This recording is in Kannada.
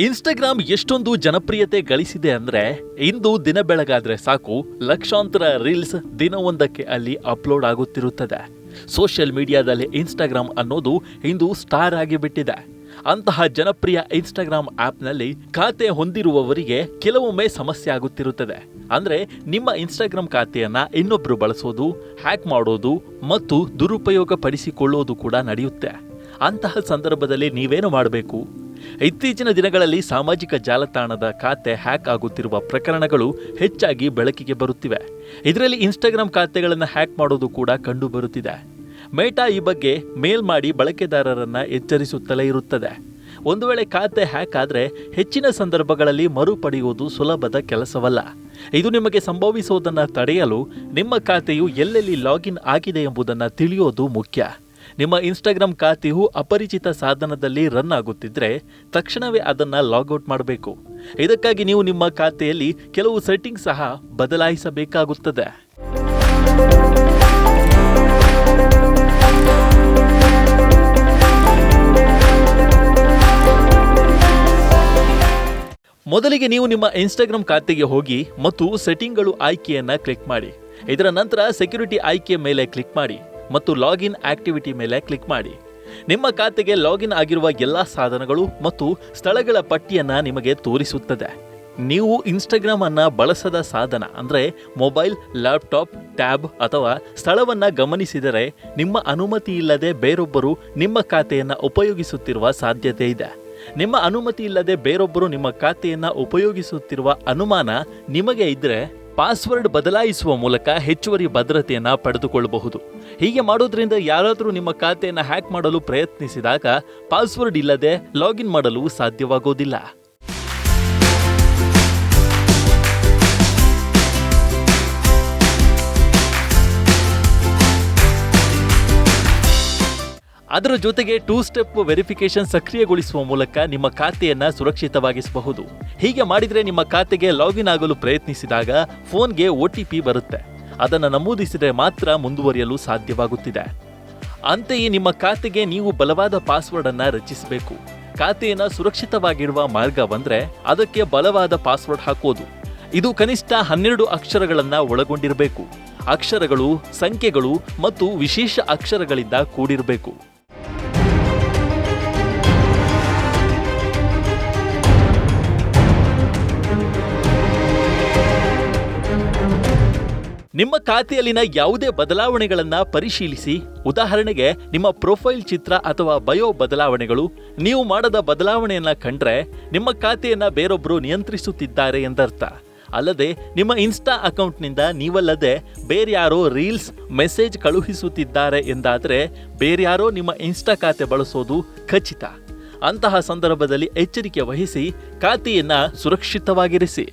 ಇನ್ಸ್ಟಾಗ್ರಾಮ್ ಎಷ್ಟೊಂದು ಜನಪ್ರಿಯತೆ ಗಳಿಸಿದೆ ಅಂದ್ರೆ ಇಂದು ದಿನ ಬೆಳಗಾದ್ರೆ ಸಾಕು ಲಕ್ಷಾಂತರ ರೀಲ್ಸ್ ದಿನವೊಂದಕ್ಕೆ ಅಲ್ಲಿ ಅಪ್ಲೋಡ್ ಆಗುತ್ತಿರುತ್ತದೆ. ಸೋಷಿಯಲ್ ಮೀಡಿಯಾದಲ್ಲಿ ಇನ್ಸ್ಟಾಗ್ರಾಮ್ ಅನ್ನೋದು ಇಂದು ಸ್ಟಾರ್ ಆಗಿಬಿಟ್ಟಿದೆ. ಅಂತಹ ಜನಪ್ರಿಯ ಇನ್ಸ್ಟಾಗ್ರಾಮ್ ಆಪ್ನಲ್ಲಿ ಖಾತೆ ಹೊಂದಿರುವವರಿಗೆ ಕೆಲವೊಮ್ಮೆ ಸಮಸ್ಯೆ ಆಗುತ್ತಿರುತ್ತದೆ. ಅಂದ್ರೆ ನಿಮ್ಮ ಇನ್ಸ್ಟಾಗ್ರಾಮ್ ಖಾತೆಯನ್ನ ಇನ್ನೊಬ್ರು ಬಳಸೋದು, ಹ್ಯಾಕ್ ಮಾಡೋದು ಮತ್ತು ದುರುಪಯೋಗ ಪಡಿಸಿಕೊಳ್ಳೋದು ಕೂಡ ನಡೆಯುತ್ತೆ. ಅಂತಹ ಸಂದರ್ಭದಲ್ಲಿ ನೀವೇನು ಮಾಡಬೇಕು? ಇತ್ತೀಚಿನ ದಿನಗಳಲ್ಲಿ ಸಾಮಾಜಿಕ ಜಾಲತಾಣದ ಖಾತೆ ಹ್ಯಾಕ್ ಆಗುತ್ತಿರುವ ಪ್ರಕರಣಗಳು ಹೆಚ್ಚಾಗಿ ಬೆಳಕಿಗೆ ಬರುತ್ತಿವೆ. ಇದರಲ್ಲಿ ಇನ್ಸ್ಟಾಗ್ರಾಮ್ ಖಾತೆಗಳನ್ನು ಹ್ಯಾಕ್ ಮಾಡೋದು ಕೂಡ ಕಂಡುಬರುತ್ತಿದೆ. ಮೇಟಾ ಈ ಬಗ್ಗೆ ಮೇಲ್ ಮಾಡಿ ಬಳಕೆದಾರರನ್ನು ಎಚ್ಚರಿಸುತ್ತಲೇ ಇರುತ್ತದೆ. ಒಂದು ವೇಳೆ ಖಾತೆ ಹ್ಯಾಕ್ ಆದರೆ ಹೆಚ್ಚಿನ ಸಂದರ್ಭಗಳಲ್ಲಿ ಮರುಪಡೆಯುವುದು ಸುಲಭದ ಕೆಲಸವಲ್ಲ. ಇದು ನಿಮಗೆ ಸಂಭವಿಸುವುದನ್ನು ತಡೆಯಲು ನಿಮ್ಮ ಖಾತೆಯು ಎಲ್ಲೆಲ್ಲಿ ಲಾಗಿನ್ ಆಗಿದೆ ಎಂಬುದನ್ನು ತಿಳಿಯೋದು ಮುಖ್ಯ. ನಿಮ್ಮ ಇನ್ಸ್ಟಾಗ್ರಾಮ್ ಖಾತೆಯು ಅಪರಿಚಿತ ಸಾಧನದಲ್ಲಿ ರನ್ ಆಗುತ್ತಿದ್ರೆ ತಕ್ಷಣವೇ ಅದನ್ನು ಲಾಗೌಟ್ ಮಾಡಬೇಕು. ಇದಕ್ಕಾಗಿ ನೀವು ನಿಮ್ಮ ಖಾತೆಯಲ್ಲಿ ಕೆಲವು ಸೆಟ್ಟಿಂಗ್ ಸಹ ಬದಲಾಯಿಸಬೇಕಾಗುತ್ತದೆ. ಮೊದಲಿಗೆ ನೀವು ನಿಮ್ಮ ಇನ್ಸ್ಟಾಗ್ರಾಮ್ ಖಾತೆಗೆ ಹೋಗಿ ಮತ್ತು ಸೆಟ್ಟಿಂಗ್ಗಳು ಆಯ್ಕೆಯನ್ನು ಕ್ಲಿಕ್ ಮಾಡಿ. ಇದರ ನಂತರ ಸೆಕ್ಯೂರಿಟಿ ಆಯ್ಕೆಯ ಮೇಲೆ ಕ್ಲಿಕ್ ಮಾಡಿ. ಮತ್ತು ಲಾಗಿನ್ ಆಕ್ಟಿವಿಟಿ ಮೇಲೆ ಕ್ಲಿಕ್ ಮಾಡಿ. ನಿಮ್ಮ ಖಾತೆಗೆ ಲಾಗಿನ್ ಆಗಿರುವ ಎಲ್ಲ ಸಾಧನಗಳು ಮತ್ತು ಸ್ಥಳಗಳ ಪಟ್ಟಿಯನ್ನು ನಿಮಗೆ ತೋರಿಸುತ್ತದೆ. ನೀವು ಇನ್ಸ್ಟಾಗ್ರಾಮ್ ಅನ್ನು ಬಳಸದ ಸಾಧನ ಅಂದರೆ ಮೊಬೈಲ್, ಲ್ಯಾಪ್ಟಾಪ್, ಟ್ಯಾಬ್ ಅಥವಾ ಸ್ಥಳವನ್ನು ಗಮನಿಸಿದರೆ ನಿಮ್ಮ ಅನುಮತಿ ಇಲ್ಲದೆ ಬೇರೊಬ್ಬರು ನಿಮ್ಮ ಖಾತೆಯನ್ನು ಉಪಯೋಗಿಸುತ್ತಿರುವ ಸಾಧ್ಯತೆ ಇದೆ. ನಿಮ್ಮ ಅನುಮತಿ ಇಲ್ಲದೆ ಬೇರೊಬ್ಬರು ನಿಮ್ಮ ಖಾತೆಯನ್ನು ಉಪಯೋಗಿಸುತ್ತಿರುವ ಅನುಮಾನ ನಿಮಗೆ ಇದ್ರೆ ಪಾಸ್ವರ್ಡ್ ಬದಲಾಯಿಸುವ ಮೂಲಕ ಹೆಚ್ಚುವರಿ ಭದ್ರತೆಯನ್ನು ಪಡೆದುಕೊಳ್ಳಬಹುದು. ಹೀಗೆ ಮಾಡೋದ್ರಿಂದ ಯಾರಾದರೂ ನಿಮ್ಮ ಖಾತೆಯನ್ನು ಹ್ಯಾಕ್ ಮಾಡಲು ಪ್ರಯತ್ನಿಸಿದಾಗ ಪಾಸ್ವರ್ಡ್ ಇಲ್ಲದೆ ಲಾಗಿನ್ ಮಾಡಲು ಸಾಧ್ಯವಾಗೋದಿಲ್ಲ. ಅದರ ಜೊತೆಗೆ ಟೂ ಸ್ಟೆಪ್ ವೆರಿಫಿಕೇಶನ್ ಸಕ್ರಿಯಗೊಳಿಸುವ ಮೂಲಕ ನಿಮ್ಮ ಖಾತೆಯನ್ನು ಸುರಕ್ಷಿತವಾಗಿಸಬಹುದು. ಹೀಗೆ ಮಾಡಿದರೆ ನಿಮ್ಮ ಖಾತೆಗೆ ಲಾಗಿನ್ ಆಗಲು ಪ್ರಯತ್ನಿಸಿದಾಗ ಫೋನ್ಗೆ ಒ ಟಿ ಪಿ ಬರುತ್ತೆ. ಅದನ್ನು ನಮೂದಿಸಿದರೆ ಮಾತ್ರ ಮುಂದುವರಿಯಲು ಸಾಧ್ಯವಾಗುತ್ತಿದೆ. ಅಂತೆಯೇ ನಿಮ್ಮ ಖಾತೆಗೆ ನೀವು ಬಲವಾದ ಪಾಸ್ವರ್ಡ್ ಅನ್ನ ರಚಿಸಬೇಕು. ಖಾತೆಯನ್ನು ಸುರಕ್ಷಿತವಾಗಿಡುವ ಮಾರ್ಗವಂದ್ರೆ ಅದಕ್ಕೆ ಬಲವಾದ ಪಾಸ್ವರ್ಡ್ ಹಾಕೋದು. ಇದು ಕನಿಷ್ಠ ಹನ್ನೆರಡು ಅಕ್ಷರಗಳನ್ನು ಒಳಗೊಂಡಿರಬೇಕು. ಅಕ್ಷರಗಳು, ಸಂಖ್ಯೆಗಳು ಮತ್ತು ವಿಶೇಷ ಅಕ್ಷರಗಳಿಂದ ಕೂಡಿರಬೇಕು. ನಿಮ್ಮ ಖಾತೆಯಲ್ಲಿನ ಯಾವುದೇ ಬದಲಾವಣೆಗಳನ್ನು ಪರಿಶೀಲಿಸಿ. ಉದಾಹರಣೆಗೆ, ನಿಮ್ಮ ಪ್ರೊಫೈಲ್ ಚಿತ್ರ ಅಥವಾ ಬಯೋ ಬದಲಾವಣೆಗಳು. ನೀವು ಮಾಡದ ಬದಲಾವಣೆಯನ್ನು ಕಂಡ್ರೆ, ನಿಮ್ಮ ಖಾತೆಯನ್ನು ಬೇರೊಬ್ಬರು ನಿಯಂತ್ರಿಸುತ್ತಿದ್ದಾರೆ ಎಂದರ್ಥ. ಅಲ್ಲದೆ, ನಿಮ್ಮ ಇನ್ಸ್ಟಾ ಅಕೌಂಟ್ನಿಂದ ನೀವಲ್ಲದೆ ಬೇರ್ಯಾರೋ ರೀಲ್ಸ್, ಮೆಸೇಜ್ ಕಳುಹಿಸುತ್ತಿದ್ದಾರೆ ಎಂದಾದರೆ ಬೇರ್ಯಾರೋ ನಿಮ್ಮ ಇನ್ಸ್ಟಾ ಖಾತೆ ಬಳಸೋದು ಖಚಿತ. ಅಂತಹ ಸಂದರ್ಭದಲ್ಲಿ ಎಚ್ಚರಿಕೆ ವಹಿಸಿ ಖಾತೆಯನ್ನು ಸುರಕ್ಷಿತವಾಗಿರಿಸಿ.